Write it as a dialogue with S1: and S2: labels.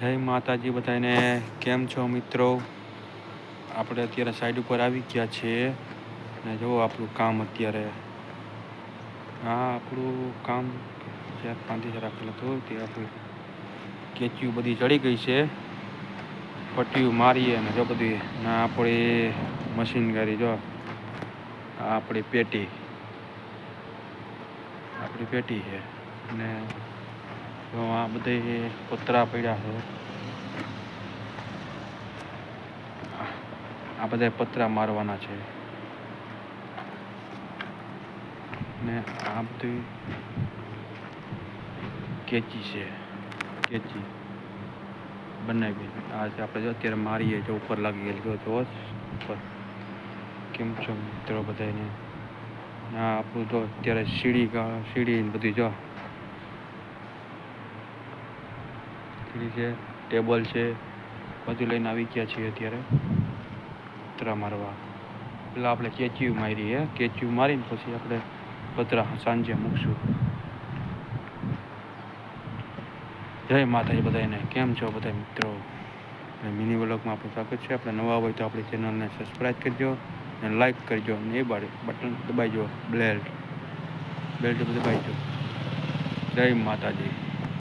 S1: જય માતાજી બધાને. કેમ છો મિત્રો? આપણે અત્યારે સાઈડ ઉપર આવી ગયા છીએ. ને જુઓ આપણું કામ અત્યારે. હા, આપણું કામ જ્યાં પાંચથી રાખેલું હતું. તે આપણું કેચ્યું બધી ચડી ગઈ છે. પટ્ટીયું મારીએ ને જો બધી. ના આપણી મશીન ગાડી જો. આપણી પેટી. આપણી પેટી છે. અને જો આ બધે પતરા પડ્યા છે. આ બધા પતરા મારવાના છે. ને આ બધી કેચી છે. કેચી બનાવી. આ છે આપણે જો અત્યારે મારીએ જો ઉપર લાગી ગયેલી. જો ઉપર. કેમ છો મિત્રો બધાને આ આપણું જો અત્યારે સીડી સીડી બધી જો સીડી છે, ટેબલ છે, બધું લઈને આવી ગયા છીએ અત્યારે. પતરા મારવા. પેલા આપણે કેચ્યુ મારી હે? કેચ્યુ મારીને પછી આપણે પતરા સાંજે મૂકશું. જય માતાજી બધાને કેમ છો બધા મિત્રો? મિની વ્લોગમાં આપણું સ્વાગત છે. આપણે નવા હોય તો આપણી ચેનલને સબસ્ક્રાઈબ કરજો અને લાઈક કરજો અને એ બાજુ બટન દબાઈજો બેલ્ટ બેલ્ટ દબાઈજો જય માતાજી.